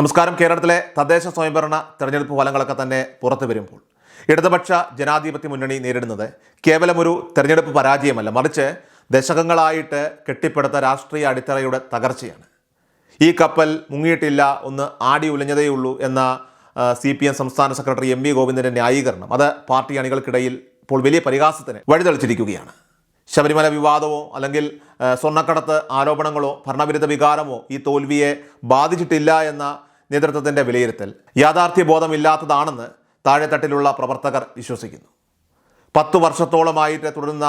നമസ്കാരം. കേരളത്തിലെ തദ്ദേശ സ്വയംഭരണ തെരഞ്ഞെടുപ്പ് ഫലങ്ങളൊക്കെ തന്നെ പുറത്തു വരുമ്പോൾ ഇടതുപക്ഷ ജനാധിപത്യ മുന്നണി നേരിടുന്നത് കേവലം ഒരു തെരഞ്ഞെടുപ്പ് പരാജയമല്ല. മറിച്ച് ദശകങ്ങളായിട്ട് കെട്ടിപ്പടുത്ത രാഷ്ട്രീയ അടിത്തറയുടെ തകർച്ചയാണ്. ഈ കപ്പൽ മുങ്ങിയിട്ടില്ല ഒന്ന് ആടി ഉലഞ്ഞതേയുള്ളൂ എന്ന സി പി എം സംസ്ഥാന സെക്രട്ടറി എം വി ഗോവിന്ദന്റെ ന്യായീകരണം. അത് പാർട്ടി അണികൾക്കിടയിൽ ഇപ്പോൾ വലിയ പരിഹാസത്തിന് വഴിതെളിച്ചിരിക്കുകയാണ്. ശബരിമല വിവാദമോ അല്ലെങ്കിൽ സ്വർണക്കടത്ത് ആരോപണങ്ങളോ ഭരണവിരുദ്ധ വികാരമോ ഈ തോൽവിയെ ബാധിച്ചിട്ടില്ല എന്ന നേതൃത്വത്തിന്റെ വിലയിരുത്തൽ യാഥാർത്ഥ്യ ബോധമില്ലാത്തതാണെന്ന് താഴെത്തട്ടിലുള്ള പ്രവർത്തകർ വിശ്വസിക്കുന്നു. പത്തു വർഷത്തോളമായിട്ട് തുടരുന്ന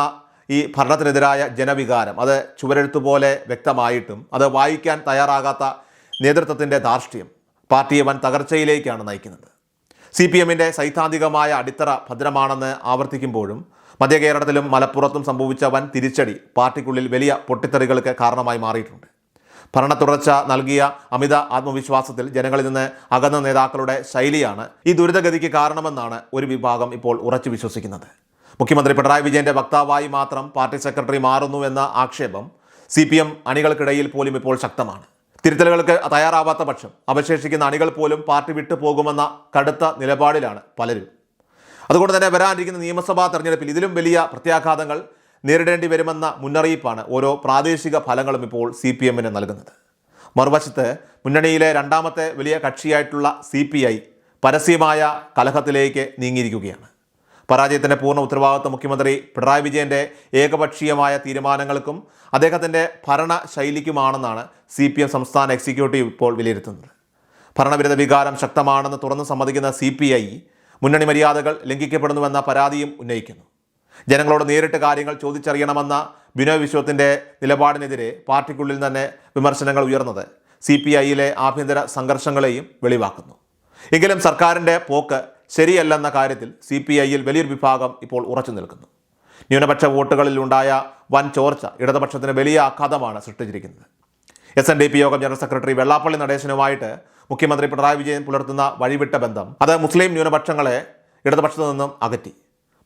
ഈ ഭരണത്തിനെതിരായ ജനവികാരം അത് ചുവരെഴുത്തുപോലെ വ്യക്തമായിട്ടും അത് വായിക്കാൻ തയ്യാറാകാത്ത നേതൃത്വത്തിന്റെ ധാർഷ്ട്യം പാർട്ടിയെ വൻ തകർച്ചയിലേക്കാണ് നയിക്കുന്നത്. സി പി എമ്മിന്റെ സൈദ്ധാന്തികമായ അടിത്തറ ഭദ്രമാണെന്ന് ആവർത്തിക്കുമ്പോഴും മധ്യകേരളത്തിലും മലപ്പുറത്തും സംഭവിച്ച വൻ തിരിച്ചടി പാർട്ടിക്കുള്ളിൽ വലിയ പൊട്ടിത്തെറികൾക്ക് കാരണമായി മാറിയിട്ടുണ്ട്. ഭരണ തുടർച്ച നൽകിയ അമിത ആത്മവിശ്വാസത്തിൽ ജനങ്ങളിൽ നിന്ന് അകന്ന നേതാക്കളുടെ ശൈലിയാണ് ഈ ദുരിതഗതിക്ക് കാരണമെന്നാണ് ഒരു വിഭാഗം ഇപ്പോൾ ഉറച്ചു വിശ്വസിക്കുന്നത്. മുഖ്യമന്ത്രി പിണറായി വിജയന്റെ വക്താവായി മാത്രം പാർട്ടി സെക്രട്ടറി മാറുന്നു എന്ന ആക്ഷേപം സി പി എം അണികൾക്കിടയിൽ പോലും ഇപ്പോൾ ശക്തമാണ്. തിരുത്തലുകൾക്ക് തയ്യാറാവാത്ത പക്ഷം അവശേഷിക്കുന്ന അണികൾ പോലും പാർട്ടി വിട്ടു പോകുമെന്ന കടുത്ത നിലപാടിലാണ് പലരും. അതുകൊണ്ട് തന്നെ വരാനിരിക്കുന്ന നിയമസഭാ തെരഞ്ഞെടുപ്പിൽ ഇതിലും വലിയ പ്രത്യാഘാതങ്ങൾ നേരിടേണ്ടി വരുമെന്ന മുന്നറിയിപ്പാണ് ഓരോ പ്രാദേശിക ഫലങ്ങളും ഇപ്പോൾ സി പി എമ്മിന് നൽകുന്നത്. മറുവശത്ത് മുന്നണിയിലെ രണ്ടാമത്തെ വലിയ കക്ഷിയായിട്ടുള്ള സി പി ഐ പരസ്യമായ കലഹത്തിലേക്ക് നീങ്ങിയിരിക്കുകയാണ്. പരാജയത്തിന്റെ പൂർണ ഉത്തരവാദിത്വം മുഖ്യമന്ത്രി പിണറായി വിജയന്റെ ഏകപക്ഷീയമായ തീരുമാനങ്ങൾക്കും അദ്ദേഹത്തിന്റെ ഭരണ ശൈലിക്കുമാണെന്നാണ് സി പി എം സംസ്ഥാന എക്സിക്യൂട്ടീവ് ഇപ്പോൾ വിലയിരുത്തുന്നത്. ഭരണവിരുദ്ധ വികാരം ശക്തമാണെന്ന് തുറന്നു സമ്മതിക്കുന്ന സി പി ഐ മുന്നണി മര്യാദകൾ ലംഘിക്കപ്പെടുന്നുവെന്ന പരാതിയും ഉന്നയിക്കുന്നു. ജനങ്ങളോട് നേരിട്ട് കാര്യങ്ങൾ ചോദിച്ചറിയണമെന്ന ബിനോയ് വിശ്വത്തിന്റെ നിലപാടിനെതിരെ പാർട്ടിക്കുള്ളിൽ തന്നെ വിമർശനങ്ങൾ ഉയർന്നത് സി പി ഐയിലെ ആഭ്യന്തര സംഘർഷങ്ങളെയും വെളിവാക്കുന്നു. എങ്കിലും സർക്കാരിന്റെ പോക്ക് ശരിയല്ലെന്ന കാര്യത്തിൽ സി പി ഐയിൽ വലിയൊരു വിഭാഗം ഇപ്പോൾ ഉറച്ചു നിൽക്കുന്നു. ന്യൂനപക്ഷ വോട്ടുകളിൽ ഉണ്ടായ വൻ ചോർച്ച ഇടതുപക്ഷത്തിന് വലിയ ആഘാതമാണ് സൃഷ്ടിച്ചിരിക്കുന്നത്. എസ് എൻ ഡി പി യോഗം ജനറൽ സെക്രട്ടറി വെള്ളാപ്പള്ളി നടേശനുമായിട്ട് മുഖ്യമന്ത്രി പിണറായി വിജയൻ പുലർത്തുന്ന വഴിവിട്ട ബന്ധം അത് മുസ്ലിം ന്യൂനപക്ഷങ്ങളെ ഇടതുപക്ഷത്തു നിന്നും അകറ്റി.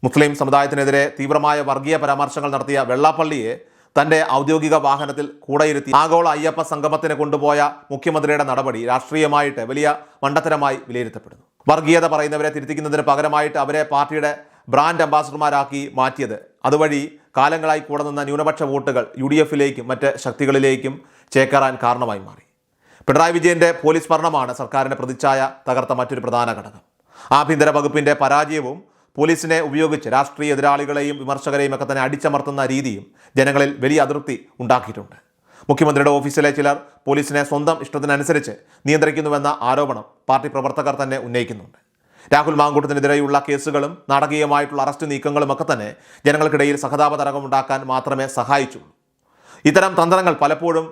മുസ്ലിം സമുദായത്തിനെതിരെ തീവ്രമായ വർഗീയ പരാമർശങ്ങൾ നടത്തിയ വെള്ളാപ്പള്ളിയെ തന്റെ ഔദ്യോഗിക വാഹനത്തിൽ കൂടെയിരുത്തി ആഗോള അയ്യപ്പ സംഗമത്തിന് കൊണ്ടുപോയ മുഖ്യമന്ത്രിയുടെ നടപടി രാഷ്ട്രീയമായിട്ട് വലിയ മണ്ടത്തരമായി വിലയിരുത്തപ്പെടുന്നു. വർഗീയത പറയുന്നവരെ തിരുത്തിക്കുന്നതിന് പകരമായിട്ട് അവരെ പാർട്ടിയുടെ ബ്രാൻഡ് അംബാസഡർമാരാക്കി മാറ്റിയത്. അതുവഴി കാലങ്ങളായി കൂടെ നിന്ന ന്യൂനപക്ഷ വോട്ടുകൾ യു ഡി എഫിലേക്കും മറ്റ് ശക്തികളിലേക്കും ചേക്കേറാൻ കാരണമായി മാറി. പിണറായി വിജയന്റെ പോലീസ് ഭരണമാണ് സർക്കാരിന്റെ പ്രതിച്ഛായ തകർത്ത മറ്റൊരു പ്രധാന ഘടകം. ആഭ്യന്തര വകുപ്പിന്റെ പരാജയവും പോലീസിനെ ഉപയോഗിച്ച് രാഷ്ട്രീയ എതിരാളികളെയും വിമർശകരെയും ഒക്കെ തന്നെ അടിച്ചമർത്തുന്ന രീതിയും ജനങ്ങളിൽ വലിയ അതൃപ്തി ഉണ്ടാക്കിയിട്ടുണ്ട്. മുഖ്യമന്ത്രിയുടെ ഓഫീസിലെ ചിലർ പോലീസിനെ സ്വന്തം ഇഷ്ടത്തിനനുസരിച്ച് നിയന്ത്രിക്കുന്നുവെന്ന ആരോപണം പാർട്ടി പ്രവർത്തകർ തന്നെ ഉന്നയിക്കുന്നുണ്ട്. രാഹുൽ മാങ്കൂട്ടത്തിനെതിരെയുള്ള കേസുകളും നാടകീയമായിട്ടുള്ള അറസ്റ്റ് നീക്കങ്ങളും ഒക്കെ തന്നെ ജനങ്ങൾക്കിടയിൽ സഹതാപ തരംഗമുണ്ടാക്കാൻ മാത്രമേ സഹായിച്ചുള്ളൂ. ഇത്തരം തന്ത്രങ്ങൾ പലപ്പോഴും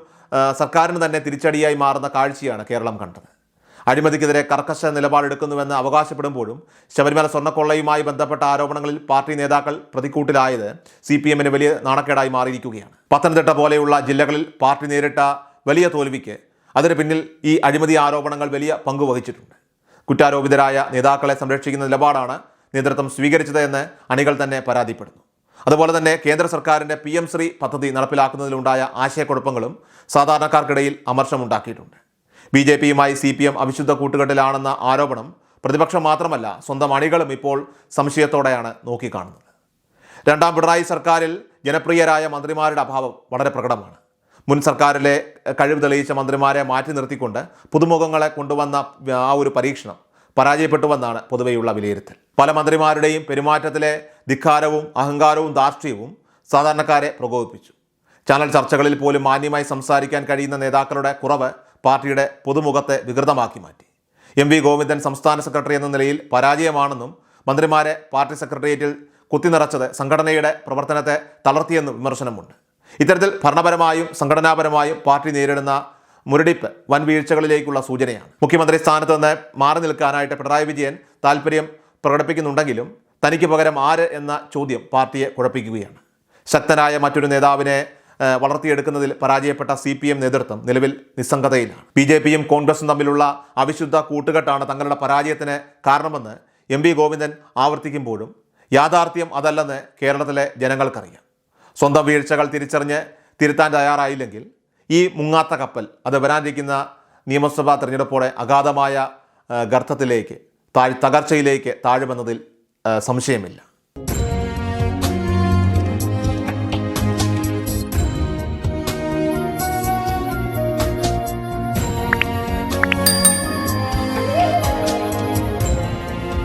സർക്കാരിന് തന്നെ തിരിച്ചടിയായി മാറുന്ന കാഴ്ചയാണ് കേരളം കണ്ടത്. അഴിമതിക്കെതിരെ കർക്കശ നിലപാടെടുക്കുന്നുവെന്ന് അവകാശപ്പെടുമ്പോഴും ശബരിമല സ്വർണക്കൊള്ളയുമായി ബന്ധപ്പെട്ട ആരോപണങ്ങളിൽ പാർട്ടി നേതാക്കൾ പ്രതിക്കൂട്ടിലായത് സി പി എമ്മിന് വലിയ നാണക്കേടായി മാറിയിരിക്കുകയാണ്. പത്തനംതിട്ട പോലെയുള്ള ജില്ലകളിൽ പാർട്ടി നേരിട്ട വലിയ തോൽവിക്ക് അതിന് പിന്നിൽ ഈ അഴിമതി ആരോപണങ്ങൾ വലിയ പങ്കുവഹിച്ചിട്ടുണ്ട് കുറ്റാരോപിതരായ നേതാക്കളെ സംരക്ഷിക്കുന്ന നിലപാടാണ് നേതൃത്വം സ്വീകരിച്ചത് എന്ന് അണികൾ തന്നെ പരാതിപ്പെടുന്നു. അതുപോലെ തന്നെ കേന്ദ്ര സർക്കാരിന്റെ പി എം ശ്രീ പദ്ധതി നടപ്പിലാക്കുന്നതിലുണ്ടായ ആശയക്കുഴപ്പങ്ങളും സാധാരണക്കാർക്കിടയിൽ അമർഷമുണ്ടാക്കിയിട്ടുണ്ട്. ബി ജെ പിയുമായി സി പി എം അവിശുദ്ധ കൂട്ടുകെട്ടിലാണെന്ന ആരോപണം പ്രതിപക്ഷം മാത്രമല്ല സ്വന്തം അണികളും ഇപ്പോൾ സംശയത്തോടെയാണ് നോക്കിക്കാണുന്നത്. രണ്ടാം പിണറായി സർക്കാരിൽ ജനപ്രിയരായ മന്ത്രിമാരുടെ അഭാവം വളരെ പ്രകടമാണ്. മുൻ സർക്കാരിലെ കഴിവ് തെളിയിച്ച മന്ത്രിമാരെ മാറ്റി നിർത്തിക്കൊണ്ട് പുതുമുഖങ്ങളെ കൊണ്ടുവന്ന ആ ഒരു പരീക്ഷണം പരാജയപ്പെട്ടുവെന്നാണ് പൊതുവെയുള്ള വിലയിരുത്തൽ. പല മന്ത്രിമാരുടെയും പെരുമാറ്റത്തിലെ ധിക്കാരവും അഹങ്കാരവും ധാർഷ്ട്യവും സാധാരണക്കാരെ പ്രകോപിപ്പിച്ചു. ചാനൽ ചർച്ചകളിൽ പോലും മാന്യമായി സംസാരിക്കാൻ കഴിയുന്ന നേതാക്കളുടെ കുറവ് പാർട്ടിയുടെ പുതുമുഖത്തെ വികൃതമാക്കി മാറ്റി. എം വി ഗോവിന്ദൻ സംസ്ഥാന സെക്രട്ടറി എന്ന നിലയിൽ പരാജയമാണെന്നും മന്ത്രിമാരെ പാർട്ടി സെക്രട്ടേറിയറ്റിൽ കുത്തിനിറച്ചത് സംഘടനയുടെ പ്രവർത്തനത്തെ തളർത്തിയെന്നും വിമർശനമുണ്ട്. ഇത്തരത്തിൽ ഭരണപരമായും സംഘടനാപരമായും പാർട്ടി നേരിടുന്ന മുരടിപ്പ് വൻ വീഴ്ചകളിലേക്കുള്ള സൂചനയാണ്. മുഖ്യമന്ത്രി സ്ഥാനത്ത് നിന്ന് മാറി നിൽക്കാനായിട്ട് പിണറായി വിജയൻ താല്പര്യം പ്രകടിപ്പിക്കുന്നുണ്ടെങ്കിലും തനിക്ക് പകരം ആര് എന്ന ചോദ്യം പാർട്ടിയെ കുഴപ്പിക്കുകയാണ്. ശക്തനായ മറ്റൊരു നേതാവിനെ വളർത്തിയെടുക്കുന്നതിൽ പരാജയപ്പെട്ട സി പി എം നേതൃത്വം നിലവിൽ നിസ്സംഗതയിലാണ്. ബി ജെ പിയും കോൺഗ്രസും തമ്മിലുള്ള അവിശുദ്ധ കൂട്ടുകെട്ടാണ് തങ്ങളുടെ പരാജയത്തിന് കാരണമെന്ന് എം വി ഗോവിന്ദൻ ആവർത്തിക്കുമ്പോഴും യാഥാർത്ഥ്യം അതല്ലെന്ന് കേരളത്തിലെ ജനങ്ങൾക്കറിയാം. സ്വന്തം വീഴ്ചകൾ തിരിച്ചറിഞ്ഞ് തിരുത്താൻ തയ്യാറായില്ലെങ്കിൽ ഈ മുങ്ങാത്ത കപ്പൽ അത് വരാനിരിക്കുന്ന നിയമസഭാ തെരഞ്ഞെടുപ്പോടെ അഗാധമായ ഗർത്തത്തിലേക്ക് താഴ് തകർച്ചയിലേക്ക് താഴുമെന്നതിൽ സംശയമില്ല.